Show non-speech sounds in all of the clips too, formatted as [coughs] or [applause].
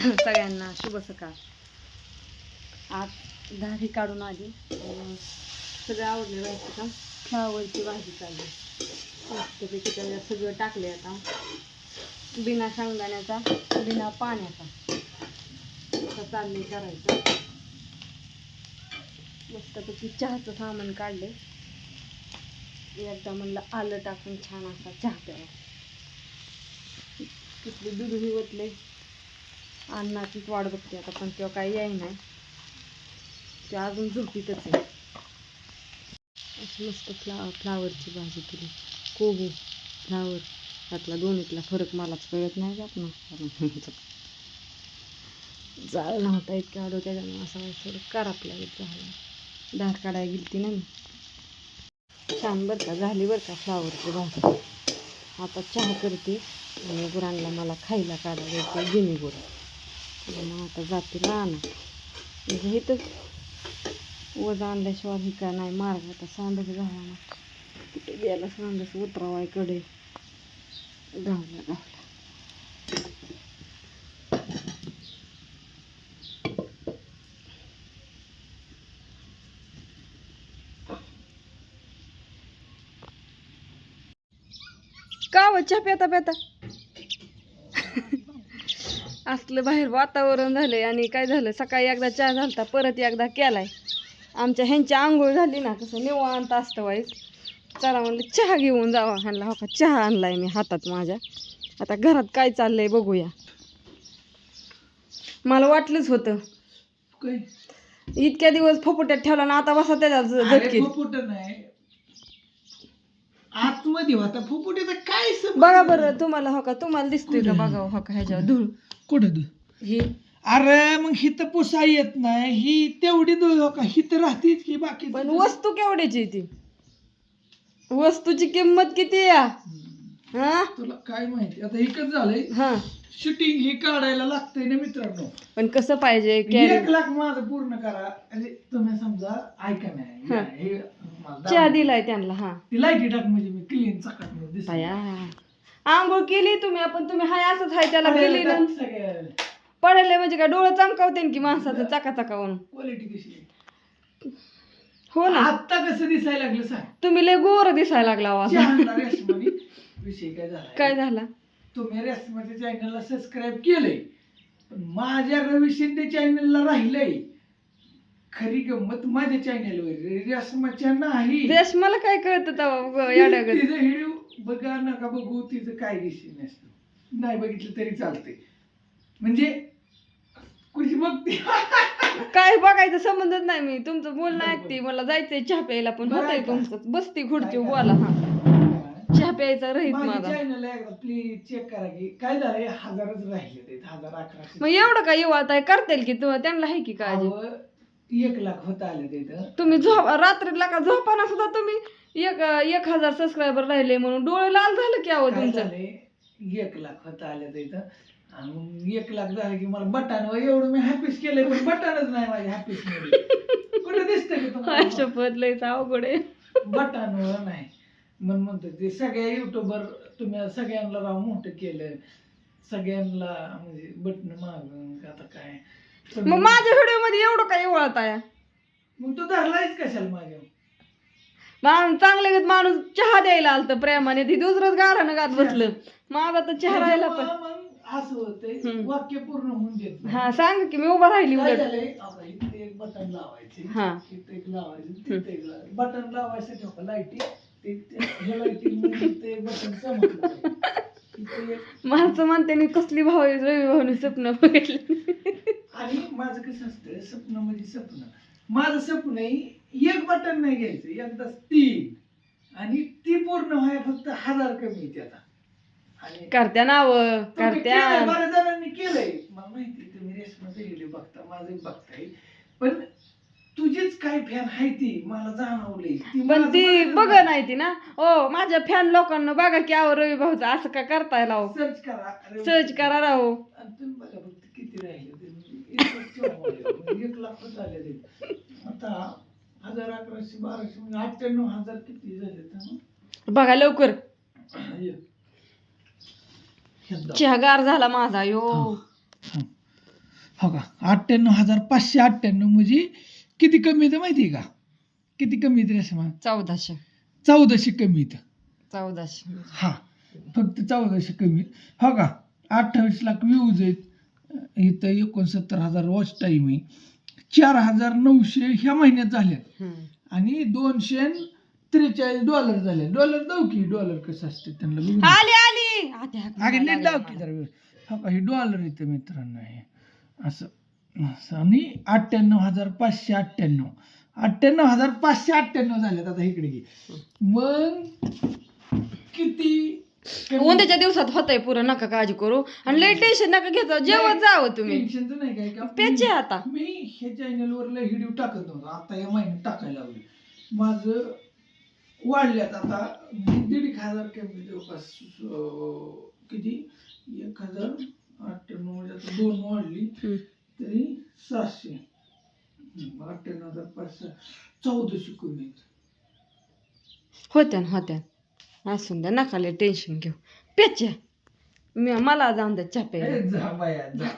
[coughs] सगळ्यांना शुभ सकाळ. आज दाढी काढून आली. सगळं आवडले राहायचं का फ्लावरची भाजी चालली. मस्तपैकी त्याला सगळं टाकले आता. बिना शेंगदाण्याचा बिना पाण्याचा. असं चालले करायचं. मस्तपैकी चहाचं सामान काढले एकदा म्हणलं आलं टाकून छान असा चहा प्यावा. तिथले दूधही ओतले अन्नाचीच वाट बघते आता पण तेव्हा काही याय नाही. ते अजून झोपीतच आहे. अशी मस्त फ्ला फ्लावरची भाजी केली. कोबू फ्लावर त्यातला दोन्हीतला फरक मलाच कळत नाही जात ना. कारण [laughs] जाळ नव्हता इतक्या आडो त्याच्यानं असं थोडं कराप लागत झालं. दार काढायला गेली ती ना मी. छान बरं का झाली बरं का फ्लावरची भाजी. आता चहा करते आणि गुरांना मला खायला काढायला येते गिनी गुर. मग आता जाते राहणार म्हणजे इथंच वजा आणल्याशिवाय ही काय नाही मार्ग आता सांडच झाला ना कुठे गेला सांडच उतरावायकडे गावला गावला का व चहा पेता पेता असलं बाहेर वातावरण झालंय आणि काय झालं? सकाळी एकदा चहा झालता परत एकदा केलाय. आमच्या ह्यांची आंघोळ झाली ना कसं निवांत असतं वाईस चला म्हणलं चहा घेऊन जावा ह्यांना हो का? चहा आणलाय मी हातात माझ्या. आता घरात काय चाललंय बघूया. मला वाटलंच होतं. इतक्या दिवस फोपट्यात ठेवला ना आता बसा त्याच्या झटकीत. फुफुट नाही. आतमध्ये होता. फुफुटीचा काय संबंध? बघा बरं तुम्हाला हो का? तुम्हाला दिसतोय का बघा हो का ह्याच्यावर? धूळ. कुठं तू ही. अरे मग हिथं पुसा येत नाही. ही तेवढी धुळ हो का? हिथं राहतीच की बाकी पण वस्तू केवढ्याची आहे ती? वस्तूची किंमत किती या हा? तुला काय माहिती? आता एकच झालंय. हा. शूटिंग हे काढायला लागतंय ना मित्रांनो. पण कसं पाहिजे? एक लाख माझं पूर्ण करा. म्हणजे तुम्ही समजा ऐका नाही हा. हे चहा दिलाय त्यांना हा. ती लाईटी टाक म्हणजे मी क्लीन चकाट दिसत. बाया. आंघोळ केली तुम्ही आपण तुम्ही हाय असंच हाय त्याला केली ना. पडले म्हणजे काय डोळं चमकावते की माणसाचं चाका चाकावून क्वालिटी कशी आहे? हो ना. आत्ता कसं दिसायला लागलं सांग. तुम्ही लय गोर दिसायला लागला रेशमानी. विषय काय झाला? काय झाला? तुम्ही रेशमाच्या चॅनलला सबस्क्राईब केलंय पण माझ्या रवी शिंदे चॅनलला राहिलंय. खरी गंमत माझ्या चॅनलवर रेशमाच्या नाही. देश मला काय कळतं तिचं व्हिडिओ बघा नका बघू. तिचं काय विषय नसतं. नाही बघितलं तरी चालते म्हणजे कुठे बघते? काय बघायचं संबंधच नाही मी. तुमचं बोलणं ऐकते मला जायचंय चहा प्यायला पण. होतंय? तुमचं बसती खुर्ची बोला. हा. चहा प्यायचा रहित माझा चॅनल एकदा प्लीज चेक करा की काय झालंय? हजारच राहिले ते हजार अकराशे मग एवढं काय येवाळत आहे करतील की तू त्यांना आहे की काळजी? एक लाख होत आले तिथं. तुम्ही झोप रात्रीला का झोपाना सुद्धा तुम्ही? एक एक हजार सबस्क्रायबर राहिले म्हणून डोळे लाल झालं की अहो काय तुमचं? झालंय एक लाख होत आले तिथं. आणि मग एक लाख झालं की मला बटन एवढं मी हॅपीच केलंय पण बटनच नाही माझ्या मध्ये. कुठे दिसतंय की तुम्हाला? [laughs] शपथ लयच अवघड आहे. नाही. म्हणून म्हणतो ते सगळ्या युट्यूबर तुम्ही सगळ्यांना राव मोठं केलं. सगळ्यांना म्हणजे बटन माग आता काय? मग माझ्या व्हिडिओमध्ये एवढं काय येवळत आहे? मग तू धरलायच कशाला माझ्या मान चांगले माणूस चहा द्यायला आलत प्रेमाने. ती दुसरंच गारानं गात बसलं. माझा तर चहा राहिला पण. असं. वाक्य पूर्ण होऊन देत. हा सांग की मी उभा राहिली एक बटन लावायचे. हा. एक लावायचे लावायचे. बटन लावायसाठी हो लाईटी माणसं म्हणते मी कसली भाव आहे रवी भाऊनी स्वप्न बघितलं. आणि माझं कसं असतं स्वप्न म्हणजे स्वप्न माझं स्वप्न एक बटन नाही घ्यायचं एकदाच तीन. आणि ती पूर्ण व्हाय फक्त हजार कमी येते आता आणि करत्या नाव तुम्ही करत्या. केलंय, बऱ्याच जणांनी केलंय. मला माहिती आहे, तुम्ही रेशमाचे व्हिडिओ बघता माझे बघताय. पण तुझीच काय फॅन आहे ती मला जाणवलंय. ती पण ती बघ नाही. ती ना. ओ माझ्या फॅन लोकांना बघा की अहो रवी भाऊचं असं का करताय लाव सर्च करा सर्च करा राहो आणि तुम्ही बघा फक्त किती राहिले ते म्हणजे एकच केव्हा एक लाख झाले ते. आता हजार अकराशे बाराशे म्हणजे अठ्ठ्याण्णव हजार किती झाले तर बघा लवकर. हे. हे दाब. चहा गार झाला माझा यो. हं. हो का? अठ्ठ्याण्णव हजार पाचशे अठ्ठ्याण्णव म्हणजे किती कमी येतं माहिती आहे का? किती कमी येते रेशमा चौदाशे. चौदाशे कमी येतं. चौदाशे. हा. फक्त चौदाशे कमी. हो का? अठ्ठावीस लाख व्ह्यूज आहेत. इथं एकोणसत्तर हजार वॉच टाईम आहे. चार हजार नऊशे ह्या महिन्यात झाल्यात. आणि दोनशे त्रेचाळीस डॉलर झाले डॉलर की डॉलर कसं असते त्यांना. आली आली. नीट की जरा. हो डॉलर येतं मित्रांनो हे असं असं. आणि अठ्ठ्याण्णव हजार पाचशे अठ्ठ्याण्णव. अठ्ठ्याण्णव हजार पाचशे अठ्ठ्याण्णव झालेत आता इकडे घे. मग किती? उद्याच्या दिवसात होतंय पुरं नका काळजी करू. आणि लय टेन्शन नका घेतो जेवत जावं तुम्ही. टेन्शनचं नाही काय का पेचे आता. मी ह्या चॅनलवर लय व्हिडिओ टाकत नव्हतो. आता या महिन्यात टाकायला लागले माझं वाढल्यात आता दीड एक हजार कमी जवळपास अं, किती? एक हजार अठ्ठ्याण्णव म्हणजे आता दोन वाढली. हम्म. तरी सहाशे. अठ्ठ्याण्णव हजार पाचशे चौदाशे कमी आहेत. होत्या ना होत्या. असून द्या नका लय टेन्शन घेऊ. पेच्या मी मला जाऊन द्या चहा प्यायला.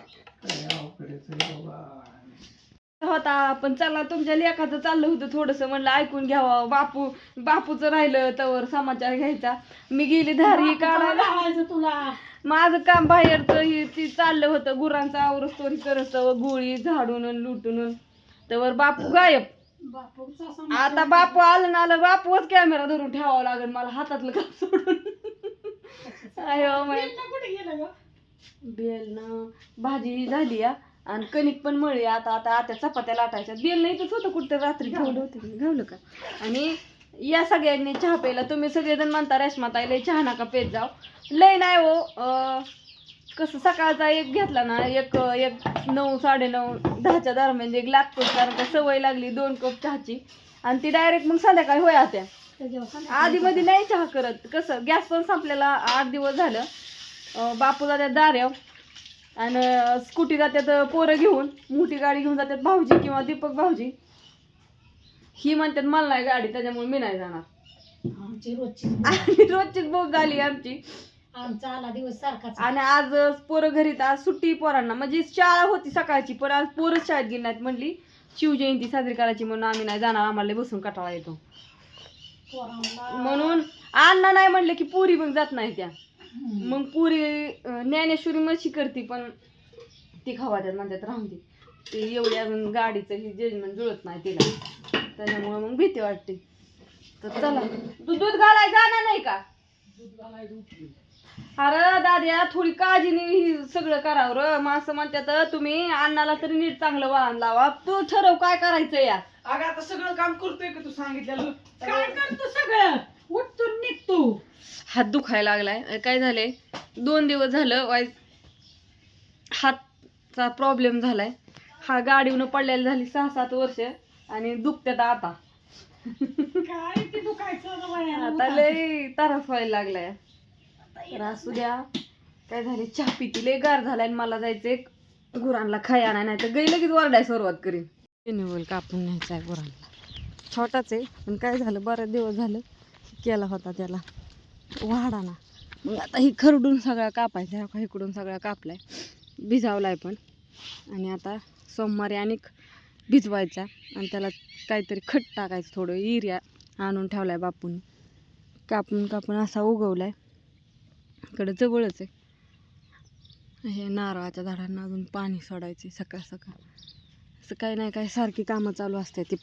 होता पण चला तुमच्या लेखाचं चाललं होतं थोडस म्हणलं ऐकून घ्यावं. बापू बापूचं राहिलं तवर समाचार घ्यायचा. मी गेली धारी काढायला. तुला. माझं काम बाहेरचं हे ते चाललं होतं. गुरांचं आवरस्तोरी करत गोळी झाडून लुटून. तवर बापू गायब. आता बापू आलं ना आलं बापूच कॅमेरा धरून ठेवावा लागेल मला हातातलं काम सोडून. अयो माय कुठे गेलं ग? बेलनं भाजी झाली या आणि कणिक पण मळी आता आता आता चपात्या लाटायच्या. बेल नाही तर होतं कुठं रात्री. ठेवलं होतं घावलं का? आणि या सगळ्यांनी चहा प्यायला तुम्ही सगळेजण म्हणता रेशमाताई लय चहा नका पेत जाऊ. लय नाही हो अं, कसं सकाळचा एक घेतला ना एक एक नऊ साडेनऊ दहाच्या दरम्यान एक लागतोच कारण का सवय लागली दोन कप चहाची. आणि ती डायरेक्ट मग संध्याकाळी होय आत्या. आधी मध्ये नाही चहा करत. कसं गॅस पण संपलेला आठ दिवस झालं. बापू जात्यात दार्याव आणि स्कूटी जात्यात पोरं घेऊन. मोठी गाडी घेऊन जातात भाऊजी किंवा दीपक भाऊजी. ही म्हणतात मला नाही गाडी त्याच्यामुळे मी नाही जाणार. आमची रोजची आणि रोजचीच बोग झाली आमची. आमचा आला दिवस सारखाच. आणि आज पोरं घरीत आज सुट्टी पोरांना. म्हणजे शाळा होती सकाळची पण आज पोरं शाळेत गेली नाहीत म्हणली. शिवजयंती साजरी करायची म्हणून आम्ही नाही जाणार आम्हाला बसून कटाळा येतो. म्हणून अण्णा नाही म्हणले की पुरी मग जात नाही त्या. मग पुरी ज्ञानेश्वरी मशी करते पण ती खावाच्यात म्हणतात राहून दे. ते एवढी अजून गाडीचं ही जजमेंट जुळत नाही तिला. त्याच्यामुळे मग भीती वाटते. तर चला. तू दूध घालाय जाणार नाही का? अरे दाद्या थोडी काळजीने ही सगळं करावं र. मग असं म्हणतात तुम्ही अण्णाला तरी नीट चांगलं वाहन लावा. तू ठरव काय करायचं या. अगं आता सगळं काम करतोय का तू सांगितलेलं? काय करतो सगळं? उठतून निघतो हात दुखायला लागलाय. काय झालंय? दोन दिवस झालं वाय हातचा प्रॉब्लेम झालाय. हा गाडीवनं पडलेली झाली सहा सात वर्ष आणि दुखत्यात आता. काय ते दुखायचं? आता लय त्रास व्हायला लागलाय. तर असू द्या. काय झाले? चहा पिती. लय गार झालाय आणि मला जायचंय गुरांना खाया नाही तर गई लगेच वरडाय सुरुवात करीन. निवल कापून न्यायचा आहे गुरांना. छोटाच आहे पण काय झालं? बरेच दिवस झालं केला होता त्याला. वाढाना मग आता ही खरडून सगळा कापायचा आहे. हा इकडून सगळा कापलाय. भिजावलाय पण. आणि आता सोमवारी आणि भिजवायचा. आणि त्याला काहीतरी खट टाकायचं थोडं. युरिया आणून ठेवलाय बापून. कापून कापून असा उगवलाय. इकडं जवळच आहे. हे नारळाच्या झाडांना अजून पाणी सोडायचे सकाळ सकाळ. असं काही नाही काही सारखी कामं चालू असते ती.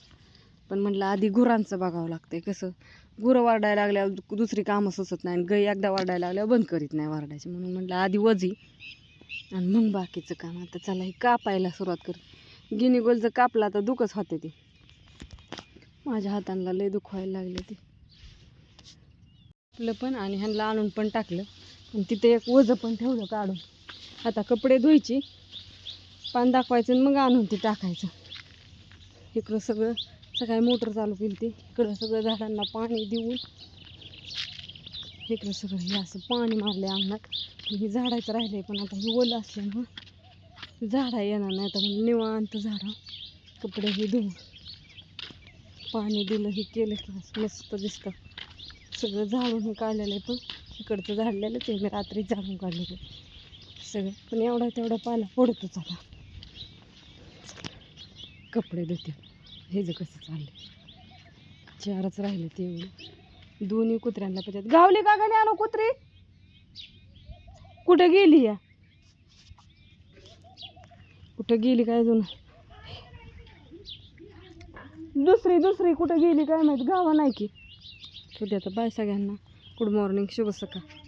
पण म्हटलं आधी गुरांचं बघावं लागते कसं. गुरं वारडायला लागल्यावर दु- दुसरी कामं सुचत नाही आणि गाई एकदा वारडायला लागल्यावर बंद करीत नाही वारडायची म्हणून म्हटलं आधी वजी आणि मग बाकीचं काम. आता चला हे कापायला सुरुवात कर. गिनी जर कापला तर दुखच होते ती. माझ्या हातांना लय दुखवायला लागले ते. आपलं पण आणि ह्यांना आणून पण टाकलं. आणि तिथे एक वजं पण ठेवलं काढून. आता कपडे धुवायची पान दाखवायचं आणि मग आणून ते टाकायचं. इकडं सगळं सकाळी मोटर चालू केली ती इकडं सगळं झाडांना पाणी देऊन इकडं सगळं हे असं पाणी मारले अंगणात. हे झाडायचं राहिले पण आता हे ओलं असल्यामुळं झाडा येणार नाही तर मग निवांत झाडा कपडे हे धुवून. पाणी दिलं हे केलं. की मस्त दिसतं. सगळं झाडून हे काढलेलं आहे पण. इकडचं झाडलेलंच आहे. मी रात्री जाळून काढलेलं सगळं. पण एवढा तेवढा पाला पडतोच आता. कपडे धुते. हे जे कसं चाललंय. चारच राहिले ते एवढे. दोन्ही कुत्र्यांना पाहिजेत गावली का गाणी आणू कुत्री? कुठं गेली या? कुठं गेली काय अजून? दुसरी दुसरी कुठं गेली काय माहीत? गावा नाही की. उद्या तर बाय सगळ्यांना गुड मॉर्निंग शुभ सकाळ.